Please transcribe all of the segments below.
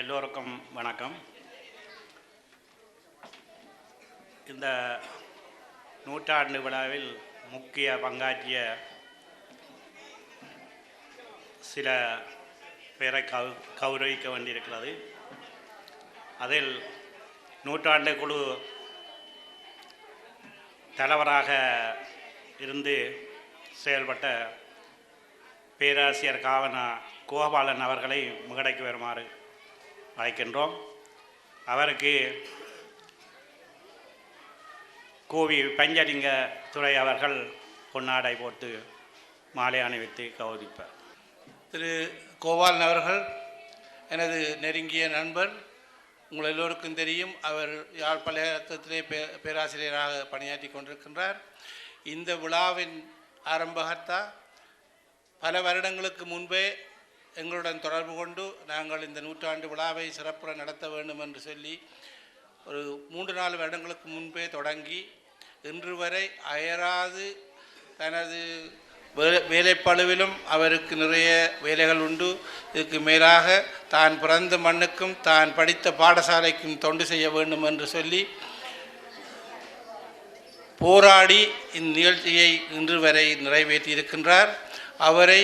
எல்லோருக்கும் வணக்கம். இந்த நூற்றாண்டு விழாவில் முக்கிய பங்காற்றிய சில பேரை கௌ கௌரவிக்க வேண்டியிருக்கிறது. அதில் நூற்றாண்டு குழு தலைவராக இருந்து செயல்பட்ட பேராசிரியர் காவன கோபாலன் அவர்களை முகடைக்கு வருமாறு அழைக்கின்றோம். அவருக்கு கோவி பஞ்சலிங்க துறை அவர்கள் பொன்னாடை போட்டு மாலை அணிவித்து கௌரவிப்பார். திரு கோபாலன் அவர்கள் எனது நெருங்கிய நண்பர் உங்கள் எல்லோருக்கும் தெரியும் அவர் யாழ் பல்கலைக்கழகத்திலே பே பேராசிரியராக பணியாற்றி கொண்டிருக்கின்றார். இந்த விழாவின் ஆரம்பகர்த்தா பல வருடங்களுக்கு முன்பே எங்களுடன் தொடர்பு கொண்டு நாங்கள் இந்த நூற்றாண்டு விழாவை சிறப்புற நடத்த வேண்டும் என்று சொல்லி ஒரு மூன்று நாலு வருடங்களுக்கு முன்பே தொடங்கி இன்று வரை அயராது தனது வே- வேலைப்பளுவிலும் அவருக்கு நிறைய வேலைகள் உண்டு. இதுக்கு மேலாக தான் பிறந்த மண்ணுக்கும் தான் படித்த பாடசாலைக்கும் தொண்டு செய்ய வேண்டும் என்று சொல்லி போராடி இந்நிகழ்ச்சியை இன்று வரை நிறைவேற்றி இருக்கின்றார் அவரை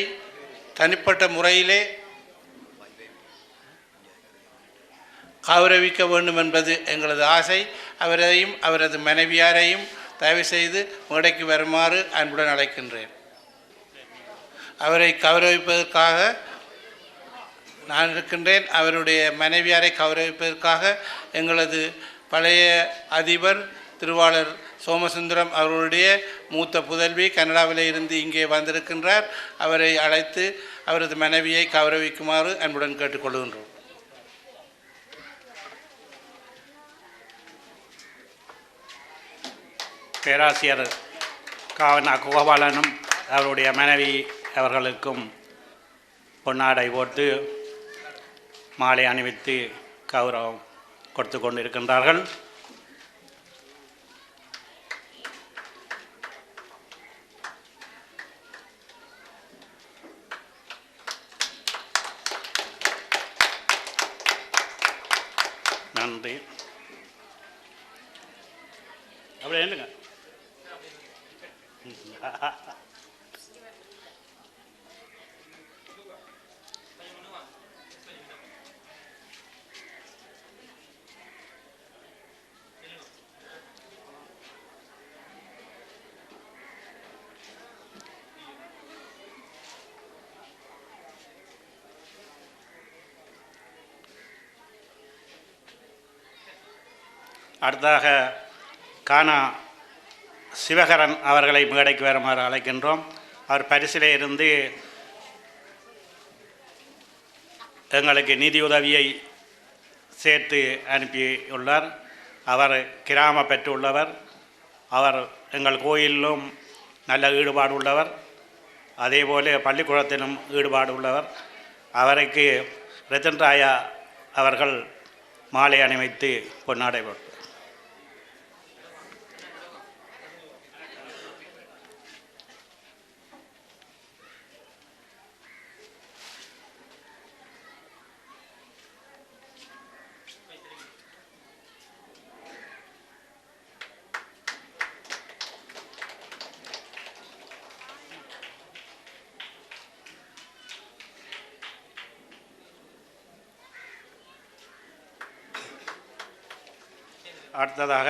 தனிப்பட்ட முறையிலே கௌரவிக்க வேண்டும் என்பது எங்களது ஆசை. அவரையும் அவரது மனைவியாரையும் தயவு செய்து மேடைக்கு வருமாறு அன்புடன் அழைக்கின்றேன். அவரை கௌரவிப்பதற்காக நான் இருக்கின்றேன். அவருடைய மனைவியாரை கௌரவிப்பதற்காக எங்களது பழைய அதிபர் திருவாளர் சோமசுந்தரம் அவர்களுடைய மூத்த புதல்வி கனடாவில் இருந்து இங்கே வந்திருக்கின்றார். அவரை அழைத்து அவரது மனைவியை கௌரவிக்குமாறு அன்புடன் கேட்டுக்கொள்கின்றோம். பேராசிரியர் காவனா கோபாலனும் அவருடைய மனைவி அவர்களுக்கும் பொன்னாடை போட்டு மாலை அணிவித்து கௌரவம் கொடுத்து கொண்டிருக்கின்றார்கள் நன்றி அப்படி இல்லைங்க அடுத்ததாக கானா சிவகரன் அவர்களை மேடைக்கு வருமாறு அழைக்கின்றோம். அவர் பரிசிலே இருந்து எங்களுக்கு நிதியுதவியை சேர்த்து அனுப்பியுள்ளார். அவர் கிராம பெற்றுள்ளவர். அவர் எங்கள் கோயிலிலும் நல்ல ஈடுபாடு உள்ளவர் அதேபோல பள்ளிக்கூடத்திலும் ஈடுபாடு உள்ளவர் அவருக்கு ரத்தன் ராயா அவர்கள் மாலை அணிவித்து பொன்னாடை போட்டார் அடுத்ததாக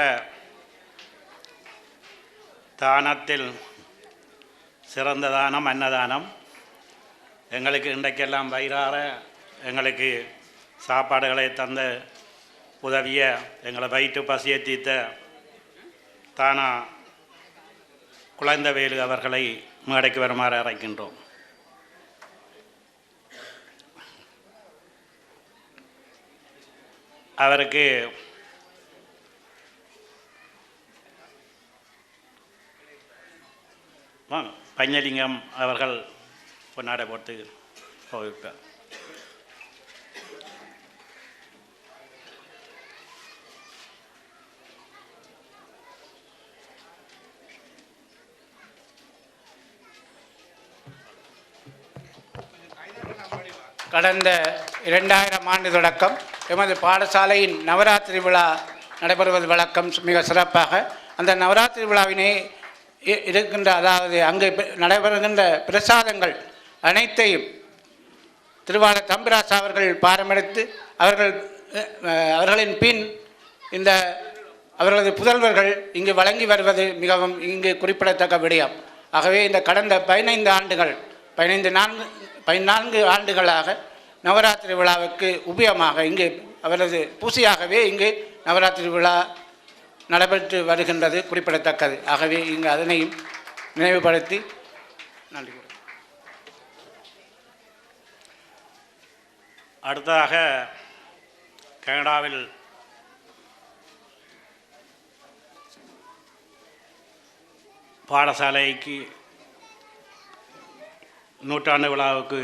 தானத்தில் சிறந்த தானம் அன்னதானம். எங்களுக்கு இன்றைக்கெல்லாம் வயிறார எங்களுக்கு சாப்பாடுகளை தந்த உதவிய எங்களை வயிற்று பசியை தீர்த்த தானா குழந்தைவேலு அவர்களை மேடைக்கு வருமாறு அழைக்கின்றோம். அவருக்கு பஞ்சலிங்கம் அவர்கள் பொன்னாடை போட்டு கௌரவிப்பார் கடந்த இரண்டாயிரம் ஆண்டு தொடக்கம் எமது பாடசாலையின் நவராத்திரி விழா நடைபெறுவது வழக்கம் மிக சிறப்பாக. அந்த நவராத்திரி விழாவினை இருக்கின்ற அதாவது அங்கு நடைபெறுகின்ற பிரசாதங்கள் அனைத்தையும் திருவாளர் தம்பிராசா அவர்கள் பாரமெடுத்து அவர்கள் அவர்களின் பின் இந்த அவர்களது புதல்வர்கள் இங்கு வழங்கி வருவது மிகவும் இங்கு குறிப்பிடத்தக்க விடயம். ஆகவே இந்த கடந்த பதினைந்து ஆண்டுகள் பதினைந்து நான்கு பதினான்கு ஆண்டுகளாக நவராத்திரி விழாவுக்கு உபயமாக இங்கு அவரது பூசையாகவே இங்கு நவராத்திரி விழா நடைபெற்று வருகின்றது குறிப்பிடத்தக்கது. ஆகவே இங்கு அதனையும் நினைவுபடுத்தி நன்றி அடுத்ததாக கனடாவில் பாடசாலைக்கு நூற்றாண்டு விழாவுக்கு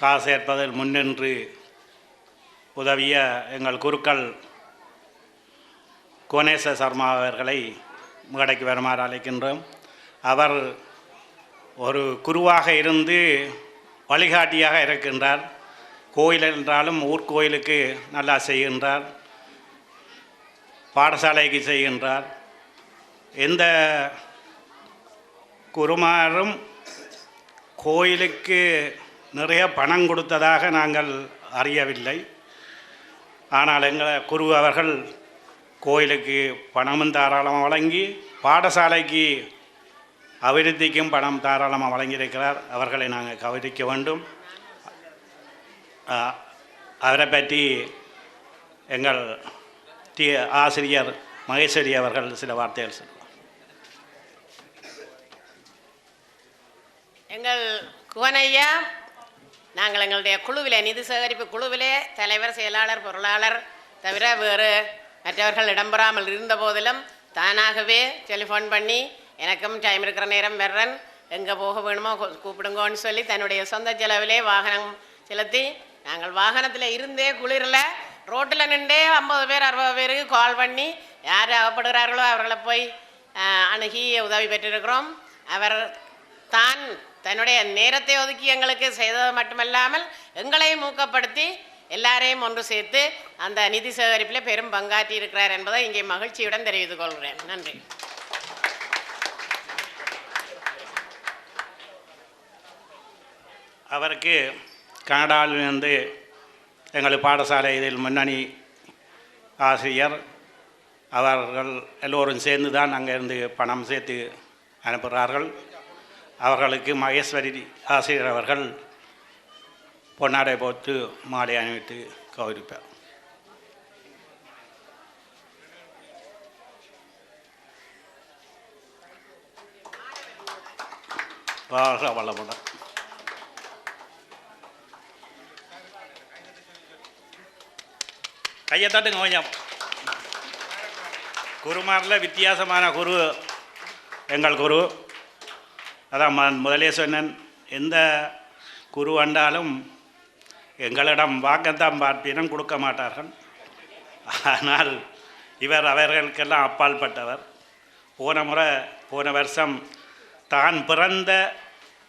காசு சேர்ப்பதில் முன்னின்று உதவிய எங்கள் குருக்கள் கோணேச சர்மா அவர்களை மேடைக்கு வருமாறு அழைக்கின்றோம். அவர் ஒரு குருவாக இருந்து வழிகாட்டியாக இருக்கின்றார். கோயில் என்றாலும் ஊர்கோயிலுக்கு நல்லா செய்கின்றார். பாடசாலைக்கு செய்கின்றார். எந்த குருமாரும் கோயிலுக்கு நிறைய பணம் கொடுத்ததாக நாங்கள் அறியவில்லை. ஆனால் எங்கள் குரு அவர்கள் கோயிலுக்கு பணமும் தாராளமாக வழங்கி பாடசாலைக்கு அபிவிருத்திக்கும் பணம் தாராளமாக வழங்கியிருக்கிறார். அவர்களை நாங்கள் கவனிக்க வேண்டும். அவரை பற்றி எங்கள் டி ஆசிரியர் மகேஸ்வரி அவர்கள் சில வார்த்தைகள் சொல்லுவார் எங்கள் குவனையா நாங்கள் எங்களுடைய குழுவிலே நிதி சேகரிப்பு குழுவிலே தலைவர் செயலாளர் பொருளாளர் தவிர வேறு மற்றவர்கள் இடம்பெறாமல் இருந்த போதிலும் தானாகவே டெலிஃபோன் பண்ணி எனக்கும் டைம் இருக்கிற நேரம் வர்றேன். எங்கே போக வேணுமோ கூப்பிடுங்கோன்னு சொல்லி தன்னுடைய சொந்த செலவிலே வாகனம் செலுத்தி நாங்கள் வாகனத்தில் இருந்தே குளிரில் ரோட்டில் நின்றே ஐம்பது பேர் அறுபது பேருக்கு கால் பண்ணி யார் அகப்படுகிறார்களோ அவர்களை போய் அணுகி உதவி பெற்றிருக்கிறோம். அவர் தான் தன்னுடைய நேரத்தை ஒதுக்கி எங்களுக்கு செய்தது மட்டுமல்லாமல் எங்களையும் ஊக்கப்படுத்தி எல்லாரையும் ஒன்று சேர்த்து அந்த நிதி சேகரிப்பில் பெரும் பங்காற்றி இருக்கிறார் என்பதை இங்கே மகிழ்ச்சியுடன் தெரிவித்துக் கொள்கிறேன். நன்றி. அவருக்கு கனடாவிலிருந்து எங்கள் பாடசாலை இதில் முன்னணி ஆசிரியர் அவர்கள் எல்லோரும் சேர்ந்து தான் அங்கேருந்து பணம் சேர்த்து அனுப்புகிறார்கள். அவர்களுக்கு மகேஸ்வரி ஆசிரியர் அவர்கள் பொன்னாடை போட்டு மாலை அணிவித்து கௌரிப்பேன் வாழ்க வளமுடன். கையை தட்டுங்க கொஞ்சம். குருமாரில் வித்தியாசமான குரு எங்கள் குரு. அதான் முதலே சொன்னேன் எந்த குரு வந்தாலும் எங்களிடம் வாக்கத்தான் பார்ப்பீனம் கொடுக்க மாட்டார்கள். ஆனால் இவர் அவர்களுக்கெல்லாம் அப்பால்பட்டவர் போன முறை போன வருஷம் தான் பிறந்த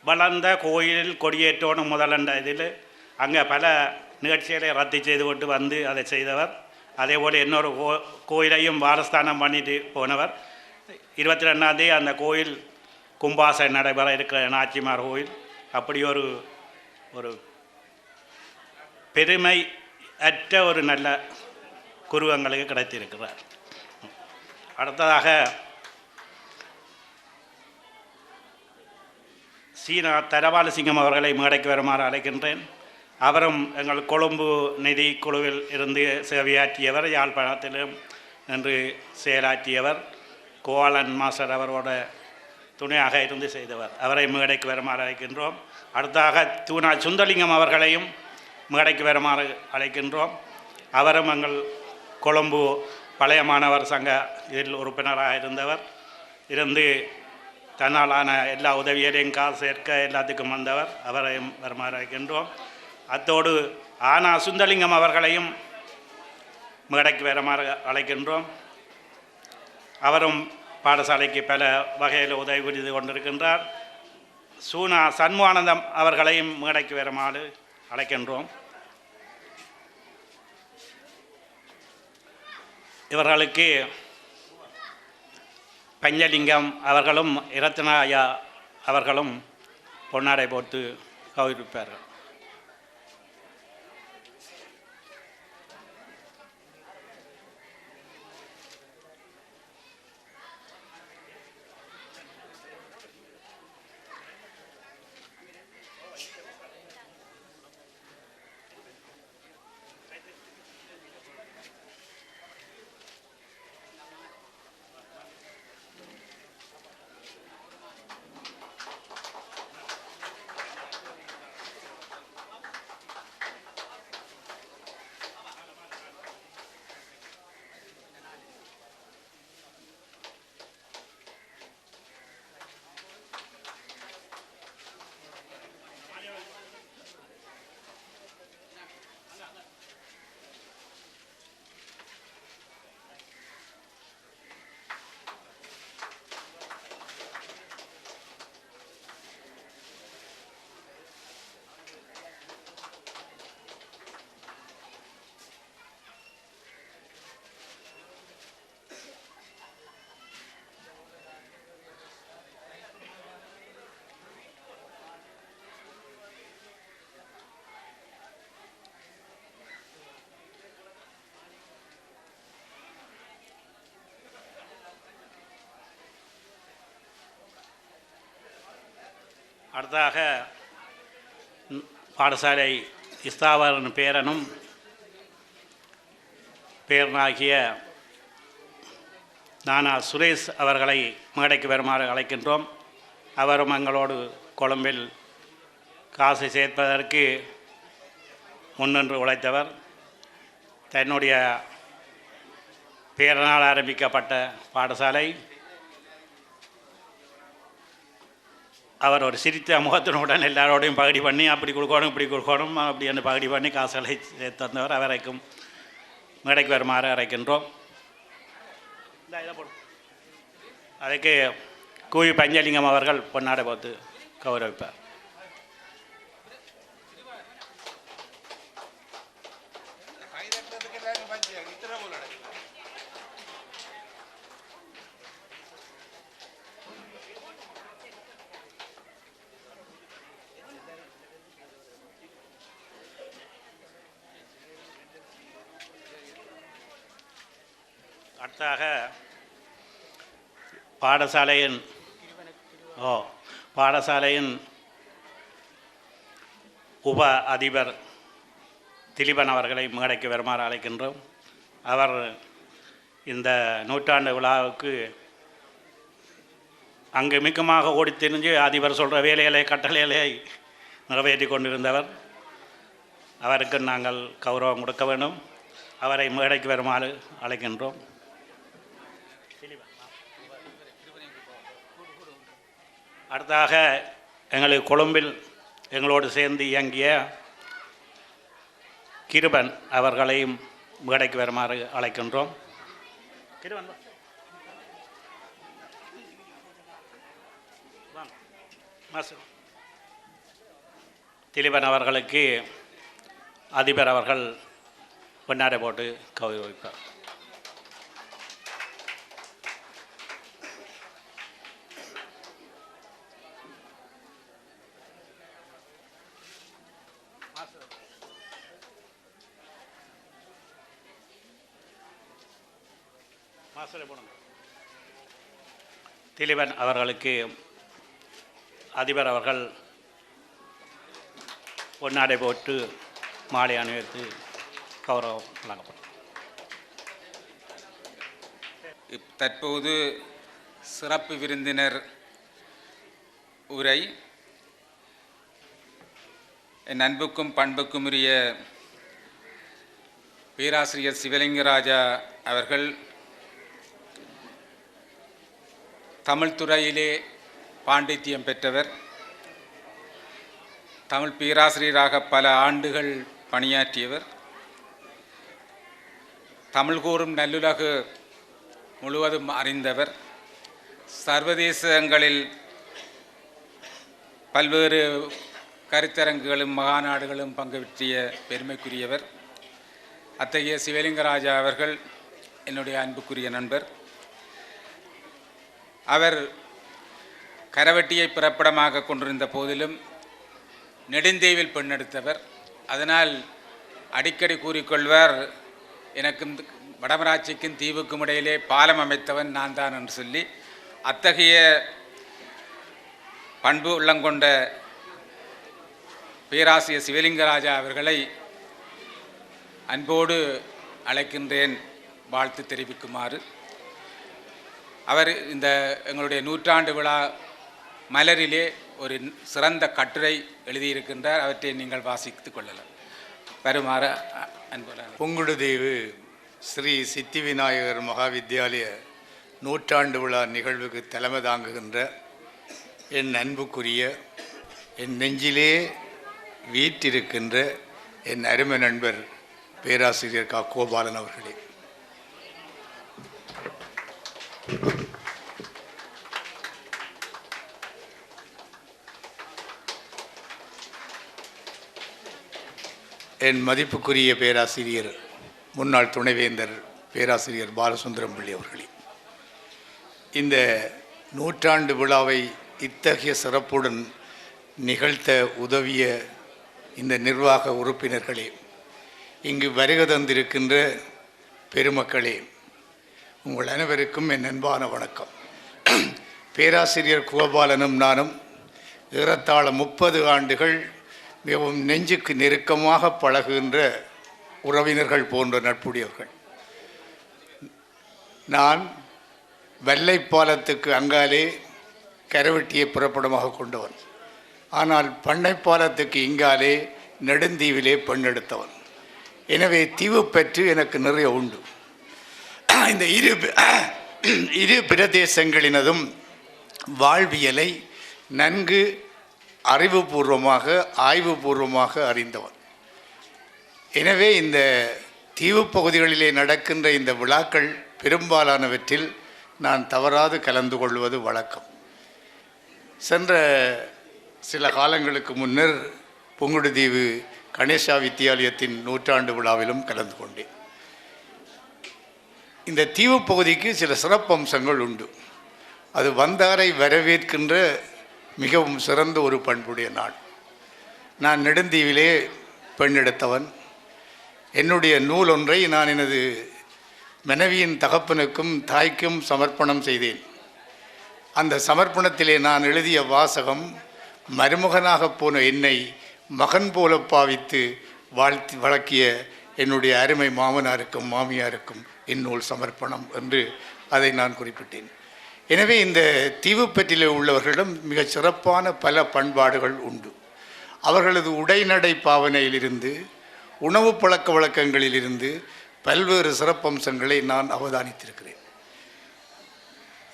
வளர்ந்த கோயிலில் கொடியேற்றோனும் முதலண்ட இதில் அங்கே பல நிகழ்ச்சிகளை ரத்து செய்து கொண்டு வந்து அதை செய்தவர். அதே போல் இன்னொரு கோ கோயிலையும் வாரஸ்தானம் பண்ணிட்டு போனவர். இருபத்தி ரெண்டாந்தேதி அந்த கோயில் கும்பாசை நடைபெற இருக்கிற நாச்சிமார் கோயில். அப்படி ஒரு ஒரு பெருமை அற்ற ஒரு நல்ல குருவங்களுக்கு கிடைத்திருக்கிறார். அடுத்ததாக சீனா தரவாலசிங்கம் அவர்களை மேடைக்கு வருமாறு அழைக்கின்றேன். அவரும் எங்கள் கொழும்பு நிதி குழுவில் இருந்து சேவையாற்றியவர் யாழ்ப்பாணத்திலும் நின்று செயலாற்றியவர் கோவாலன் மாஸ்டர் அவரோட துணையாக இருந்து செய்தவர். அவரை மேடைக்கு வருமாறு அழைக்கின்றோம். அடுத்தாக தூணா சுந்தலிங்கம் அவர்களையும் மேடைக்கு வருமாறு அழைக்கின்றோம். அவரும் எங்கள் கொழும்பு பழைய மாணவர் சங்க இதில் உறுப்பினராக இருந்தவர். இருந்து தன்னாலான எல்லா உதவியரையும் காசு சேர்க்க எல்லாத்துக்கும் வந்தவர். அவரையும் வருமாறு அழைக்கின்றோம். அத்தோடு ஆனா சுந்தலிங்கம் அவர்களையும் மேடைக்கு வருமாறு அழைக்கின்றோம். அவரும் பாடசாலைக்கு பல வகையில் உதவி புரிந்து கொண்டிருக்கின்றார். சூனா சண்முகானந்தம் அவர்களையும் மேடைக்கு வருமாறு அழைக்கின்றோம். இவர்களுக்கு பஞ்சலிங்கம் அவர்களும் இரத்னாயா அவர்களும் பொன்னாடை போட்டு கௌரவிப்பார்கள். அடுத்ததாக பாடசாலை இஸ்தாவரன் பேரனும் பேரனாகிய நானா சுரேஷ் அவர்களை மேடைக்கு வருமாறு அழைக்கின்றோம். அவரும் எங்களோடு கொழும்பில் காசை சேர்ப்பதற்கு முன்னின்று உழைத்தவர். தன்னுடைய பேரனால் ஆரம்பிக்கப்பட்ட பாடசாலை அவர் ஒரு சிரித்த முகத்தினுடன் எல்லாரோடையும் பகடி பண்ணி அப்படி கொடுக்கணும் இப்படி கொடுக்கணும் அப்படி என்று பகுடி பண்ணி காசுகளை தந்தவர். அவரைக்கும் மேடைக்கு வருமாறு அரைக்கின்றோம். அதுக்கு கூவி பஞ்சலிங்கம் அவர்கள் பொன்னாடை பார்த்து கௌரவிப்பார். அடுத்தாக பாடசாலையின் ஓ பாடசாலையின் உப அதிபர் திலீபன் அவர்களை மேடைக்கு வருமாறு அழைக்கின்றோம். அவர் இந்த நூற்றாண்டு விழாவுக்கு அங்கு மிக்கமாக ஓடி தெரிஞ்சு அதிபர் சொல்கிற வேலைகளை கட்டளைகளை நிறைவேற்றி கொண்டிருந்தவர். அவருக்கு நாங்கள் கௌரவம் கொடுக்க வேண்டும். அவரை மேடைக்கு வருமாறு அழைக்கின்றோம். அடுத்தாக எங்களுக்கு கொழும்பில் எங்களோடு சேர்ந்து இயங்கிய கிருபன் அவர்களையும் மேடைக்கு வருமாறு அழைக்கின்றோம். கிருபன் திலீபன் அவர்களுக்கு அதிபர் அவர்கள் பொன்னாடை போட்டு கௌரவிப்பார். திலீபன் அவர்களுக்கு அதிபர் அவர்கள் பொன்னாடை போட்டு மாலை அணிவித்து கௌரவம் வழங்கப்படும் தற்போது சிறப்பு விருந்தினர் உரை. என் அன்புக்கும் பண்புக்கும் உரிய பேராசிரியர் சிவலிங்கராஜா அவர்கள் தமிழ் துறையிலே பாண்டித்தியம் பெற்றவர். தமிழ் பேராசிரியராக பல ஆண்டுகள் பணியாற்றியவர். தமிழ் கூறும் நல்லுலகு முழுவதும் அறிந்தவர். சர்வதேசங்களில் பல்வேறு கருத்தரங்குகளும் மகாநாடுகளும் பங்கு பெற்றிய பெருமைக்குரியவர். அத்தகைய சிவலிங்கராஜா அவர்கள் என்னுடைய அன்புக்குரிய நண்பர். அவர் கரவட்டியை பிறப்பிடமாக கொண்டிருந்த போதிலும் நெடுந்தீவில் பெண்ணெடுத்தவர் அதனால் அடிக்கடி கூறிக்கொள்வர் எனக்கும் வடமராட்சிக்கும் தீவுக்கும் இடையிலே பாலம் அமைத்தவன் நான் தான் என்று சொல்லி அத்தகைய பண்பு உள்ளங்கொண்ட பேராசிரியர் சிவலிங்கராஜா அவர்களை அன்போடு அழைக்கின்றேன். வாழ்த்து தெரிவிக்குமாறு அவர் இந்த எங்களுடைய நூற்றாண்டு விழா மலரிலே ஒரு சிறந்த கட்டுரை எழுதியிருக்கின்றார். அவற்றை நீங்கள் வாசித்துக் கொள்ளலாம். வருமாறு அ- அன்புடன் ஸ்ரீ சித்தி விநாயகர் மகாவித்யாலய நூற்றாண்டு விழா நிகழ்வுக்கு தலைமை தாங்குகின்ற என் அன்புக்குரிய என் நெஞ்சிலே வீற்றிருக்கின்ற என் அருமை நண்பர் பேராசிரியர் கா. கோபாலன் அவர்களே. என் மதிப்புக்குரிய பேராசிரியர் முன்னாள் துணைவேந்தர் பேராசிரியர் பாலசுந்தரம் பிள்ளை அவர்களே. இந்த நூற்றாண்டு விழாவை இத்தகைய சிறப்புடன் நிகழ்த்த உதவிய இந்த நிர்வாக உறுப்பினர்களே இங்கு வருக தந்திருக்கின்ற பெருமக்களே உங்கள் அனைவருக்கும் என் அன்பான வணக்கம். பேராசிரியர் கோபாலனும் நானும் ஏறத்தாழ முப்பது ஆண்டுகள் மிகவும் நெஞ்சுக்கு நெருக்கமாக பழகுகின்ற உறவினர்கள் போன்ற நட்புடையவர்கள். நான் வெள்ளைப்பாலத்துக்கு அங்காலே கரவெட்டியை புறப்படமாக கொண்டவன். ஆனால் பண்ணைப்பாலத்துக்கு இங்காலே நெடுந்தீவிலே பெண்ணெடுத்தவன். எனவே தீவு பற்று எனக்கு நிறைய உண்டு. இந்த இரு இரு பிரதேசங்களினதும் வாழ்வியலை நன்கு அறிவுபூர்வமாக ஆய்வுபூர்வமாக அறிந்தவன். எனவே இந்த தீவு பகுதிகளிலே நடக்கின்ற இந்த விழாக்கள் பெரும்பாலானவற்றில் நான் தவறாது கலந்து கொள்வது வழக்கம். சென்ற சில காலங்களுக்கு முன்னர் புங்குடுதீவு கணேசா வித்தியாலயத்தின் நூற்றாண்டு விழாவிலும் கலந்து கொண்டேன். இந்த தீவு பகுதிக்கு சில சிறப்பம்சங்கள் உண்டு. அது வந்தாரை வரவேற்கின்ற மிகவும் சிறந்த ஒரு பண்புடைய நாள். நான் நெடுந்தீவிலே பெண்ணெடுத்தவன் என்னுடைய நூல் ஒன்றை நான் எனது மனைவியின் தகப்பனுக்கும் தாய்க்கும் சமர்ப்பணம் செய்தேன். அந்த சமர்ப்பணத்திலே நான் எழுதிய வாசகம் மருமகனாக போன என்னை மகன் போல பாவித்து வாழ்த்தி வழக்கிய என்னுடைய அருமை மாமனாருக்கும் மாமியாருக்கும் இந்நூல் சமர்ப்பணம் என்று அதை நான் குறிப்பிட்டேன். எனவே இந்த தீவுப்பற்றிலே உள்ளவர்களிடம் மிகச் சிறப்பான பல பண்பாடுகள் உண்டு. அவர்களது உடைநடை பாவனையிலிருந்து உணவு பழக்க வழக்கங்களிலிருந்து பல்வேறு சிறப்பம்சங்களை நான் அவதானித்திருக்கிறேன்.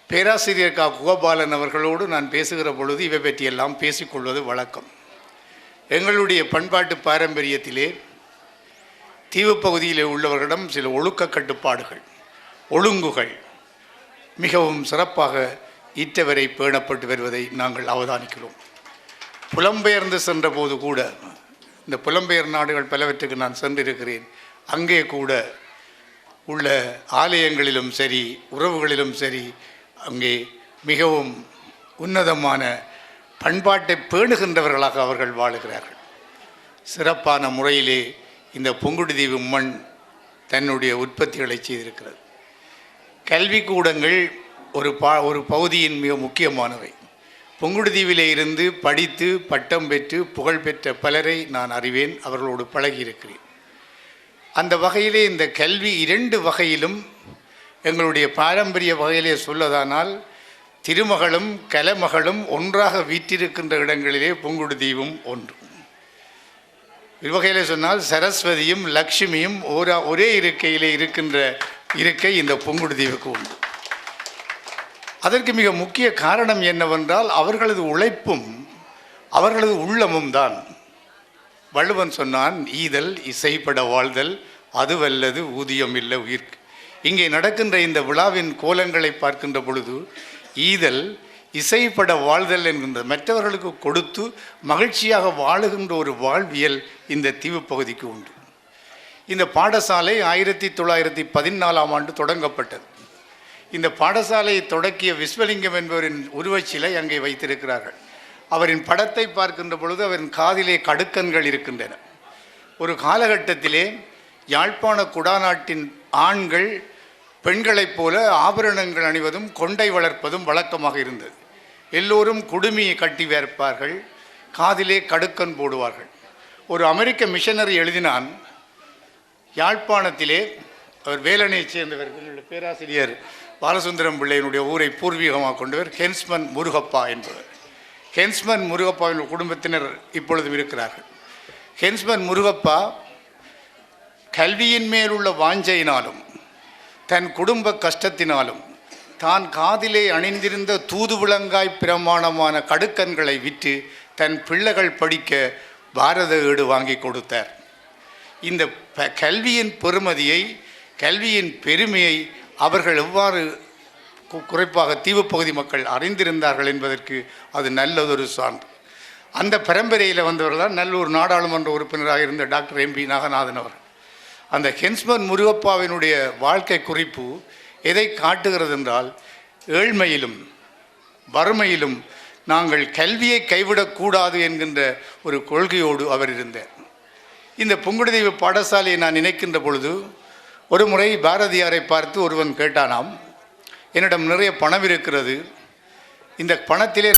பேராசிரியர் கா. கோபாலன் அவர்களோடு நான் பேசுகிற பொழுது இவை பற்றியெல்லாம் பேசிக்கொள்வது வழக்கம். எங்களுடைய பண்பாட்டு பாரம்பரியத்திலே தீவுப் பகுதியிலே உள்ளவர்களிடம் சில ஒழுக்க கட்டுப்பாடுகள் ஒழுங்குகள் மிகவும் சிறப்பாக இற்றவரை பேணப்பட்டு வருவதை நாங்கள் அவதானிக்கிறோம். புலம்பெயர்ந்து சென்ற போது கூட இந்த புலம்பெயர் நாடுகள் பலவற்றுக்கு நான் சென்றிருக்கிறேன். அங்கே கூட உள்ள ஆலயங்களிலும் சரி உறவுகளிலும் சரி அங்கே மிகவும் உன்னதமான பண்பாட்டை பேணுகின்றவர்களாக அவர்கள் வாழுகிறார்கள். சிறப்பான முறையிலே இந்த புங்குடுதீவு மண் தன்னுடைய உற்பத்திகளை செய்திருக்கிறது. கல்விக்கூடங்கள் ஒரு பா ஒரு பகுதியின் மிக முக்கியமானவை. புங்குடுதீவிலே இருந்து படித்து பட்டம் பெற்று புகழ்பெற்ற பலரை நான் அறிவேன் அவர்களோடு பழகியிருக்கிறேன். அந்த வகையிலே இந்த கல்வி இரண்டு வகையிலும் எங்களுடைய பாரம்பரிய வகையிலே சொல்லதானால் திருமகளும் கலமகளும் ஒன்றாக வீற்றிருக்கின்ற இடங்களிலே புங்குடுதீவும் ஒன்று. இவ்வகையில் சொன்னால் சரஸ்வதியும் லக்ஷ்மியும் ஒரு ஒரே இருக்கையிலே இருக்கின்ற இருக்கை இந்த புங்குடுதீவுக்கு உண்டு. அதற்கு மிக முக்கிய காரணம் என்னவென்றால் அவர்களது உழைப்பும் அவர்களது உள்ளமும் தான். வள்ளுவன் சொன்னான் ஈதல் இசைப்பட வாழ்தல் அதுவல்லது ஊதியம் இல்லை உயிர்க்கு இங்கே நடக்கின்ற இந்த விழாவின் கோலங்களை பார்க்கின்ற பொழுது ஈதல் இசைப்பட வாழ்தல் என்கின்ற மற்றவர்களுக்கு கொடுத்து மகிழ்ச்சியாக வாழுகின்ற ஒரு வாழ்வியல் இந்த தீவு பகுதிக்கு உண்டு. இந்த பாடசாலை ஆயிரத்தி தொள்ளாயிரத்தி பதினாலாம் ஆண்டு தொடங்கப்பட்டது. இந்த பாடசாலையை தொடக்கிய விஸ்வலிங்கம் என்பவரின் உருவச்சிலை அங்கே வைத்திருக்கிறார்கள். அவரின் படத்தை பார்க்கின்ற பொழுது அவரின் காதிலே கடுக்கன்கள் இருக்கின்றன. ஒரு காலகட்டத்திலே யாழ்ப்பாண குடாநாட்டின் ஆண்கள் பெண்களைப் போல ஆபரணங்கள் அணிவதும் கொண்டை வளர்ப்பதும் வழக்கமாக இருந்தது. எல்லோரும் குடுமியை கட்டி வேர்ப்பார்கள் காதிலே கடுக்கன் போடுவார்கள். ஒரு அமெரிக்க மிஷனரி எழுதினான் யாழ்ப்பாணத்திலே அவர் வேலனையைச் சேர்ந்தவர் என்னுடைய பேராசிரியர் பாலசுந்தரம் பிள்ளையினுடைய ஊரை பூர்வீகமாக கொண்டவர் ஹென்ஸ்மன் முருகப்பா என்பவர். ஹென்ஸ்மன் முருகப்பாவின் குடும்பத்தினர் இப்பொழுதும் இருக்கிறார்கள். ஹென்ஸ்மன் முருகப்பா கல்வியின் மேலுள்ள வாஞ்சையினாலும் தன் குடும்ப கஷ்டத்தினாலும் தான் காதிலே அணிந்திருந்த தூதுவிளங்காய் பிரமாணமான கடுக்கன்களை விற்று தன் பிள்ளைகள் படிக்க பாரத ஏடு வாங்கி கொடுத்தார். இந்த கல்வியின் பெருமதியை கல்வியின் பெருமையை அவர்கள் எவ்வாறு குறைப்பாக குறிப்பாக தீவுப்பகுதி மக்கள் அறிந்திருந்தார்கள் என்பதற்கு அது நல்லதொரு சான்று. அந்த பரம்பரையில் வந்தவர்கள் தான் நல்லூர் நாடாளுமன்ற உறுப்பினராக இருந்த டாக்டர் எம்பி நாகநாதன் அவர் அந்த ஹென்ஸ்மன் முருகப்பாவினுடைய வாழ்க்கை குறிப்பு எதை காட்டுகிறது என்றால் ஏழ்மையிலும் வறுமையிலும் நாங்கள் கல்வியை கைவிடக்கூடாது என்கின்ற ஒரு கொள்கையோடு அவர் இருந்தார். இந்த புங்குடுதீவு பாடசாலையை நான் நினைக்கின்ற பொழுது ஒரு முறை பாரதியாரை பார்த்து ஒருவன் கேட்டானாம் என்னிடம் நிறைய பணம் இருக்கிறது இந்த பணத்திலே